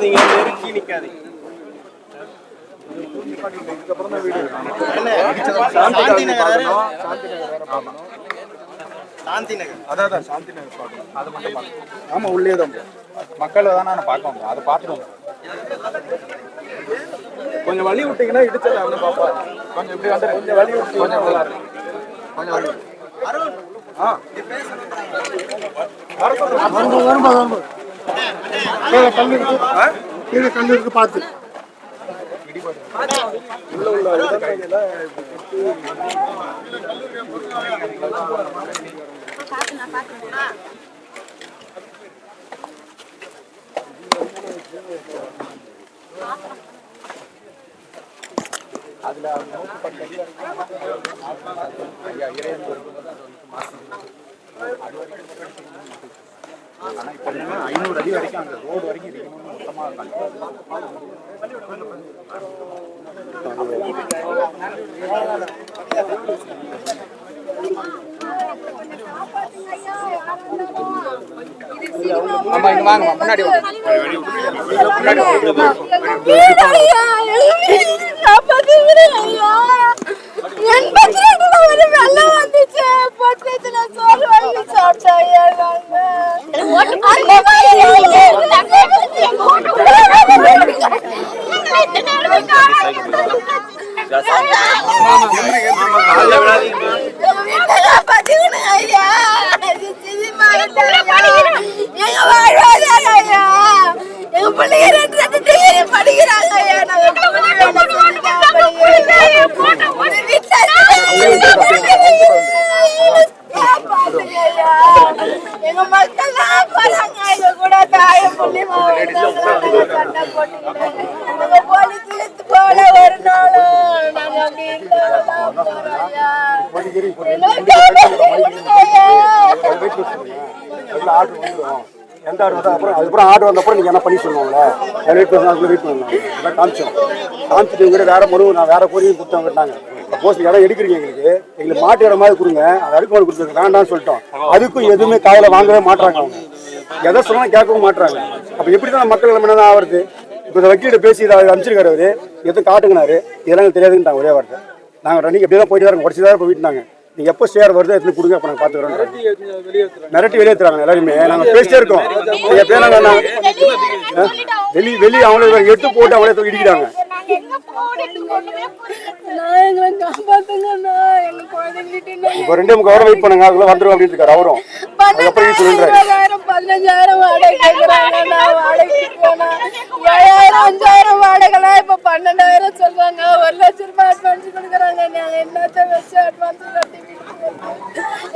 நிக்காதீங்க நெருக்கி நிக்காதீங்க? சாந்தி நகர் சாந்தி நகர். அதான் அதான் சாந்தி நகர் பார்க்கணும். அது மட்டும் பார்க்கணும். ஆமாம் உள்ளே தான். மக்களை தான் நான் பார்க்க வந்தோம் அதை பார்த்துட்டு வந்தோம் கொஞ்சம் வழி விட்டீங்கன்னா இடிச்சல வந்து பார்ப்பாரு கொஞ்சம் இப்படி வந்து கொஞ்சம் வழி விட்டு. கொஞ்சம் நல்லா கொஞ்சம் வழி. ஆ. கீழே கல் இருக்கு. கீழே கல் இருக்கு பார்த்து. உள்ள உள்ள இடங்கள்ல அதுல ஐயா இறைவன் மாசம் ஆனா இப்ப என்னன்னா ஐநூறு அடி வரைக்கும் அந்த ரோடு வரைக்கும் இருக்கணும்னு மொத்தமா இருக்காங்க முன்னாடி வாங்க காலைல விடாதீங்க எங்க பிள்ளைங்க ரெண்டு ரெண்டு டிகிரி படிக்கிறாங்க ஐயா நாங்க எங்க மக்கள் தான் போறாங்க எங்க கூட தாய புள்ளி சண்டை போட்டுக்கிட்டு எங்க போலீஸ் இழுத்து போல ஒரு நாள் நாங்க அப்படி இருந்தாலும் போறோம் ஐயா அதுல ஆர்டர் வந்துடும் எந்த ஆர்டர் வந்தா அப்புறம் அதுக்கப்புறம் ஆர்டர் வந்த அப்புறம் நீங்க என்ன பண்ணி சொல்லுவாங்களே வெயிட் பண்ணி அதுக்குள்ள வெயிட் பண்ணலாம் அதான் காமிச்சோம் காமிச்சிட்டு இவங்க வேற மனு நான் வேற கோரியும் கொடுத்தவங்க கேட்டாங்க சப்போஸ் இடம் எடுக்கிறீங்க எங்களுக்கு எங்களுக்கு மாட்டு இடம் மாதிரி கொடுங்க அது அடுக்கு கொடுத்துருங்க வேண்டாம்னு சொல்லிட்டோம் அதுக்கும் எதுவுமே காயில வாங்கவே மாட்டாங்க அவங்க எதை சொன்னாலும் கேட்கவும் மாட்டாங்க அப்ப எப்படி தான் மக்கள் நம்ம என்ன ஆகுறது இப்போ இந்த வக்கீல்கிட்ட பேசி இதை அனுப்பிச்சிருக்காரு அவரு எதுவும் காட்டுங்கினாரு இதெல்லாம் தெரியாதுன்ட்டாங்க ஒரே வார்த்தை நாங்கள் ரன்னிங் எப்படியே தான் போயிட்டு தான் உடச்சி தான் இப்போ வீட்டுனாங்க. நீங்கள் எப்போ ஷேர் வருதோ எடுத்து கொடுங்க அப்போ நாங்கள் பார்த்துக்குறோம். மிரட்டி வெளியேற்றுறாங்க எல்லாருமே. நாங்கள் பேசிட்டே இருக்கோம். நீங்க எப்படியா நாங்கள் வெளி வெளியே அவங்களே எடுத்து போட்டு அவங்களே தூக்கி இடிக்கிறாங்க. இப்போ ரெண்டே முக்கால் வெயிட் பண்ணுங்க அதுக்குள்ள வந்துடும் அப்படின்னு இருக்காரு அவரும். அதுக்கப்புறம் இருபதாயிரம் பதினஞ்சாயிரம் வாடகை கேட்கறாங்க நான் வாடகைக்கு போனா ஏழாயிரம் அஞ்சாயிரம் வாடகைலாம் இப்ப பன்னெண்டாயிரம் சொல்றாங்க. ஒரு லட்சம் ரூபாய் அட்வான்ஸ் கொடுக்குறாங்க. என்னத்த வச்சு அட்வான்ஸ் கட்டி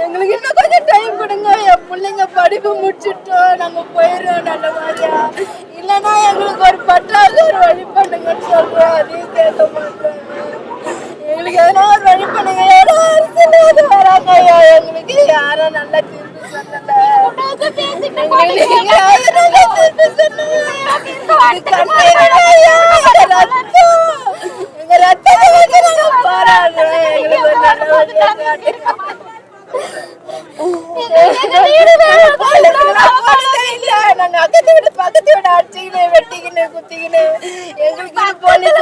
எங்களுக்கு இன்னும் கொஞ்சம் டைம் கொடுங்க. என் பிள்ளைங்க படிப்பு முடிச்சிட்டோம். நம்ம போயிடுறோம் நல்ல மாதிரியா? இல்லைன்னா எங்களுக்கு ஒரு பத்தாவது ஒரு வழி பண்ணுங்கன்னு சொல்றோம். அதையும் கேட்க மாட்டாங்க எங்களுக்கு எதனா ஒரு வழி பண்ணுங்க. யாரோ வராங்க. எங்களுக்கு யாரும் நல்லா தீர்ப்பு சொல்லல எங்களுக்கு நீங்க யாரும் நல்ல தீர்ப்பு சொல்லுங்க இது கண்ணீர் ஐயா, எங்க ரத்தம். ரத்தத்தை வச்சு நாங்க அக்கத்து வீடு, பக்கத்து வீடு எங்களுக்கு போலீஸ்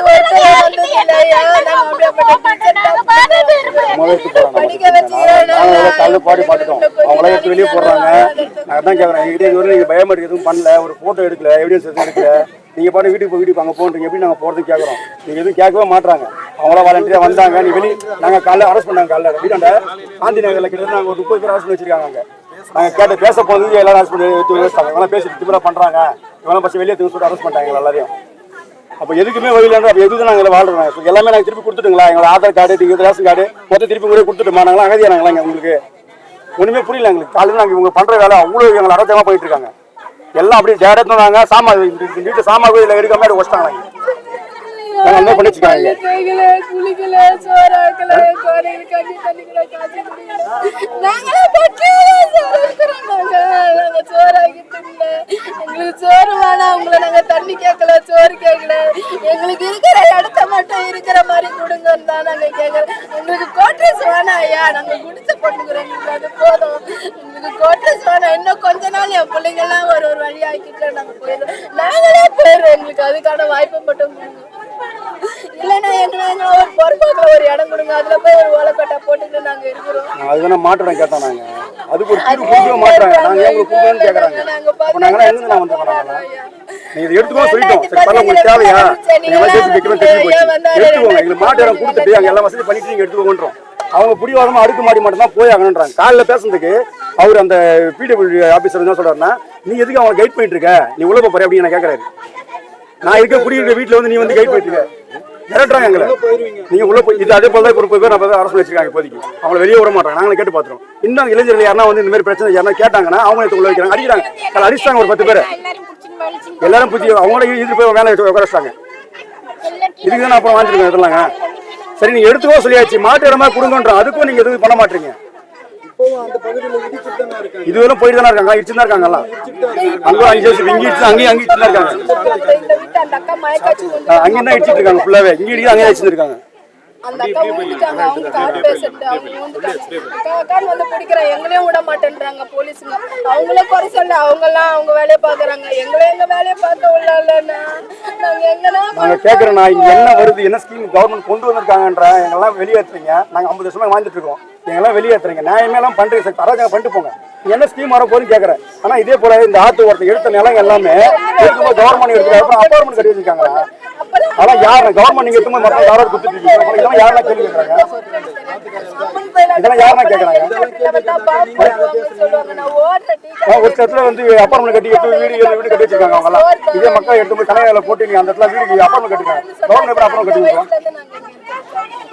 படிக்க வச்சுக்கிறோம் பாடி பார்த்துட்டோம் அவங்களே எடுத்து வெளியே போடுறாங்க. நான் தான் கேட்குறேன் எங்கிட்ட இது நீங்கள் பயோமெட்ரிக் எதுவும் பண்ணல. ஒரு ஃபோட்டோ எடுக்கல எவிடன்ஸ் எதுவும் எடுக்கல. நீங்கள் பாட்டு வீட்டுக்கு போய் வீட்டுக்கு அங்கே போகிறீங்க எப்படி நாங்கள் போகிறது கேட்குறோம் நீங்கள் எதுவும் கேட்கவே மாட்டாங்க அவங்களா வாலண்டியாக வந்தாங்க நீ வெளியே நாங்கள் காலைல அரெஸ்ட் பண்ணாங்க காலைல. வீட்டாண்ட காந்தி நகரில் கிட்ட நாங்கள் ஒரு முப்பது பேர் அரெஸ்ட் பண்ணி வச்சிருக்காங்க நாங்கள் கேட்டு பேச போகிறது எல்லாரும் அரெஸ்ட் பண்ணி எடுத்து வச்சிட்டாங்க இவங்களாம் பேசி திமிரா பண்ணுறாங்க இவங்களாம் பஸ் வெளியே திரும்ப சொல்லிட்டு அரெஸ்ட் பண்ணிட்டாங்க எல்லாரையும். அப்போ எதுக்குமே வழி அப்போ எதுக்கு நாங்கள் வாழ்றோம்? ஸோ எல்லாமே நாங்கள் திருப்பி கொடுத்துட்டுங்களா? எங்களோட Aadhaar card ticket ration card மொத்தம் திருப்பி கூட கொடுத்துட்டுமா? நாங்களாம் அகதியானாங்களா உங்களுக்கு. ஒன்றுமே புரியல எங்களுக்கு. காலையில் நாங்கள் இவங்க பண்ணுற வேலை அவ்வளோ எங்களை அரசியமாக போயிட்டு இருக்காங்க. எல்லாம் அப்படியே டேரக்டாக நாங்கள் சாமா வீட்டு சாமா கோயிலில் எடுக்காம அப்படி வச்சிட்டாங்க நாங்கள் என்ன பண்ணி சோறாக்கல நாங்களே பட்டியல சோறு இருக்கிறோம் எங்களுக்கு சோறு வேணாம் உங்களை நாங்க தண்ணி கேட்கல சோறு கேட்கல. எங்களுக்கு இருக்கிற இடத்த மட்டும் இருக்கிற மாதிரி கொடுங்கன்னு தான் நாங்க கேட்கறோம். எங்களுக்கு கோட்ரஸ் வேணாம் ஐயா. நாங்க குடிச்ச போட்டுக்கிறோம் எங்களுக்கு அது போதும் எங்களுக்கு கோட்ரஸ் வேணாம் இன்னும் கொஞ்ச நாள் என் பிள்ளைங்க எல்லாம் ஒரு ஒரு வழி ஆக்கிட்டு நாங்க போயிடுறோம் நாங்களே போயிடுறோம் எங்களுக்கு அதுக்கான வாய்ப்பை மட்டும் இல்லைன்னா எங்களை ஒரு பொறுப்பாக்கில் ஒரு இடம் கொடுங்க. அதுல போய் ஒரு ஓலக்கட்டை போட்டுட்டு நாங்க இருக்கிறோம். அதுதானே மாட்டுறோம் கேட்டோம் நாங்க அதுக்கு ஒரு தீர்வு கொடுக்கவே மாட்டாங்க நாங்க ஏன் உங்களுக்கு கொடுக்கணும்னு கேக்குறாங்க? அப்ப நாங்களாம் எங்க நான் வந்து பண்ணாங்க நீங்க இதை எடுத்துக்கோ சொல்லிட்டோம். சரி பண்ண உங்களுக்கு தேவையா? நீங்க வசதி வைக்கணும் தெரிஞ்சு போச்சு எடுத்துக்கோங்க எங்களுக்கு மாட்டு இடம் கொடுத்துட்டு அங்க எல்லாம் வசதி பண்ணிட்டு நீங்க எடுத்துக்கோங்கன்றோம். அவங்க பிடிவாதமா அடுக்கு மாடி மட்டும் தான் போய் ஆகணுன்றாங்க காலைல பேசுறதுக்கு அவர் அந்த பிடபிள்யூ ஆபீசர் என்ன சொல்றாருன்னா நீ எதுக்கு அவங்களை கைட் பண்ணிட்டு இருக்க? நீ உள்ள போற அப்படின்னு நான் கேக்குறாரு. நான் இருக்க குடியிருக்க வீட்டுல வந்து நீ வந்து கைட் பண்ணிட்டு இருக்க. மிரட்டுறாங்க எங்களை. நீங்க உள்ள போய் இது அதே போல தான் முப்பது பேர் நாற்பது அரசு வச்சிருக்காங்க இப்போதைக்கு. அவங்கள வெளியே விட மாட்டாங்க. நாங்களும் கேட்டு பாத்துறோம் இன்னும் இளைஞர்கள் யாரா வந்து இந்த மாதிரி பிரச்சனை யாரா கேட்டாங்கன்னா அவங்க எடுத்து உள்ள வைக்கிறாங்க. அடிக்கிறாங்க. அடிச்சிட்டாங்க ஒரு பத்து பேர். எல்லாரும் புத்தி அவங்கள இழுத்து போய் வேலை உட்கார வச்சிட்டாங்க. இதுக்கு தான் அப்புறம் வாங்கிருக்கோம் இதெல்லாங்க? சரி நீங்க எடுத்துக்கோ சொல்லியாச்சு. மாட்டு இடமா கொடுங்கன்றோம் அதுக்கும் நீங்க எதுவும் பண்ண மாட்டீங்க. இதுவரை போயிட்டு தானே இருக்காங்க. இடிச்சு தான் இருக்காங்க எல்லாம். அங்கே அஞ்சு வருஷம் இங்கே இடிச்சு அங்கேயும் அங்கே இடிச்சு இருக்காங்க. அங்கேயும் தான் இடிச்சிட்டு இருக்காங்க? ஃபுல்லாவே இங்கே இடிச்சு அங்கேயும் இடிச்சு இருக்காங்க. அந்த அக்கா ஊந்துட்டாங்க. அவங்க கார் பேசிட்டு அவங்க ஊந்துட்டாங்க. அக்கா அக்கான்னு வந்து பிடிக்கிறேன். எங்களையும் விட மாட்டேன்றாங்க போலீஸுங்க. அவங்களே குறை சொல்ல அவங்க எல்லாம் அவங்க வேலையை பாக்குறாங்க எங்களை எங்க வேலையை பார்க்க விடலன்னா நாங்க எங்கன்னா நாங்க கேட்குறோண்ணா இங்க என்ன வருது என்ன ஸ்கீம் கவர்மெண்ட் கொண்டு வந்திருக்காங்கன்ற எங்கெல்லாம் வெளியேற்றுறீங்க நாங்க ஐம்பது வருஷமா வாழ்ந்துட்டு இருக்கோம். எங்கெல்லாம் வெளியேற்றுறீங்க நியாயமே எல்லாம் பண்றீங்க சார் அராஜகம் பண்ணிட்டு போங்க. என்ன ஸ்கீம் வர போறேன்னு கேட்கறேன் ஆனா இதே போல இந்த ஆத்து ஓரத்தை எடுத்த நிலம் எல்லாமே கவர்மெண்ட் எடுத்து அப்புறம் அப்பார்ட்மெண்ட் கட்டி வச்சிருக்காங்க அதெல்லாம் யார் கவர்மெண்ட் நீங்க சும்மா மொத்தம் யாராவது கொடுத்துட்டு இருக்கீங்க? இதெல்லாம் யாரெல்லாம் கேள்வி கேட்கறாங்க? இதெல்லாம் யாரெல்லாம் கேட்கறாங்க? ஒரு சில இடத்துல வந்து அப்பார்ட்மெண்ட் கட்டி எடுத்து வீடு ஏழு வீடு கட்டி வச்சிருக்காங்க அவங்க எல்லாம் இதே மக்கள் எடுத்து போய் கலையால போட்டு நீங்க அந்த இடத்துல வீடு அப்பார்ட்மெண்ட் கட்டுங்க கவர்மெண்ட் எப்படி அப்பார்ட்மெண்ட் கட்டுவீங்க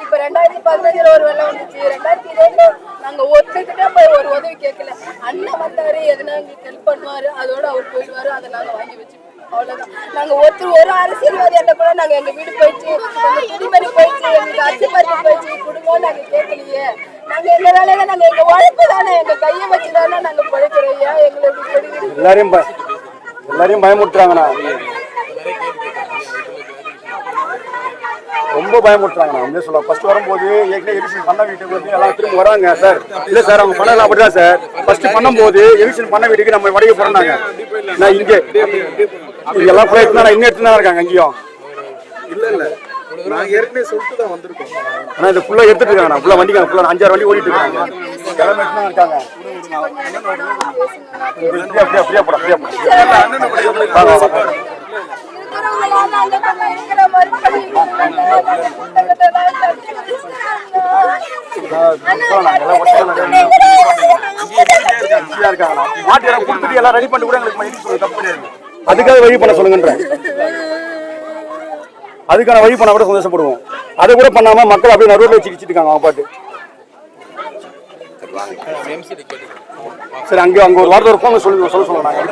இப்ப ரெண்டாயிரத்தி பதினஞ்சுல ஒரு வெள்ளம் வந்துச்சு. ரெண்டாயிரத்தி இருபதுல நாங்க ஒருத்தர்கிட்ட போய் ஒரு உதவி கேட்கல. அண்ணன் வந்தாரு எதுனா எங்களுக்கு ஹெல்ப் பண்ணுவாரு அதோட அவர் போயிடுவாரு அதை நாங்க வாங்கி வச்சுப்போம். அவ்வளவுதான். நாங்க ஒருத்தர் ஒரு அரசியல்வாதி என்ன கூட நாங்க எங்க வீடு போயிடுச்சு எங்க துணிமணி போயிடுச்சு எங்களுக்கு அரிசி பருப்பு போயிடுச்சு குடும்பம் நாங்க கேட்கலையே நாங்க எங்க வேலையில நாங்க எங்க உழைப்பு தானே எங்க கையை வச்சு தானே நாங்க பிழைக்கிறோம் ஏன் எங்களை எல்லாரையும் எல்லாரையும் பயமுட்டுறாங்கண்ணா ரொம்ப பயமுட்டுறாங்கண்ணா உண்மையை சொல்ல ஃபர்ஸ்ட் வரும்போது ஏற்கனவே எவிஷன் பண்ண வீட்டுக்கு வந்து எல்லாம் திரும்ப வராங்க சார் இல்லை சார் அவங்க பண்ணலாம் அப்படிதான் சார் ஃபர்ஸ்ட் பண்ணும்போது எவிஷன் பண்ண வீட்டுக்கு நம்ம வடையை போறாங்க நான் இங்கே எல்லாம் ஃபிளைட் தான் இன்னும் எடுத்து தான் இருக்காங்க அங்கேயும். இல்ல இல்ல. நாங்க ஏற்கனவே சொல்லிட்டு தான் வந்திருக்கோம். ஆனா இது ஃபுல்லா எடுத்துட்டு இருக்காங்க ஃபுல்லா வண்டி ஃபுல்லா அஞ்சாறு வண்டி ஓடிட்டு இருக்காங்க. கிளம்பி எடுத்துட்டு தான் இருக்காங்க. போட போட. மாட்டு கொடுத்துட்டு எல்லாம் ரெடி பண்ணி கூட எங்களுக்கு தப்பு கிடையாது. அதுக்காக வழி பண்ண சொல்லுங்கன்றேன் அதுக்கான வழி பண்ண கூட சந்தோஷப்படுவோம். அதை கூட பண்ணாம மக்கள் அப்படியே நடுவில் வச்சு இருக்காங்க அவங்க பாட்டு. சரி அங்கே அங்கே ஒரு வாரத்தை ஒரு ஃபோன் சொல்லுங்க சொல்ல சொல்லுங்க நாங்கள்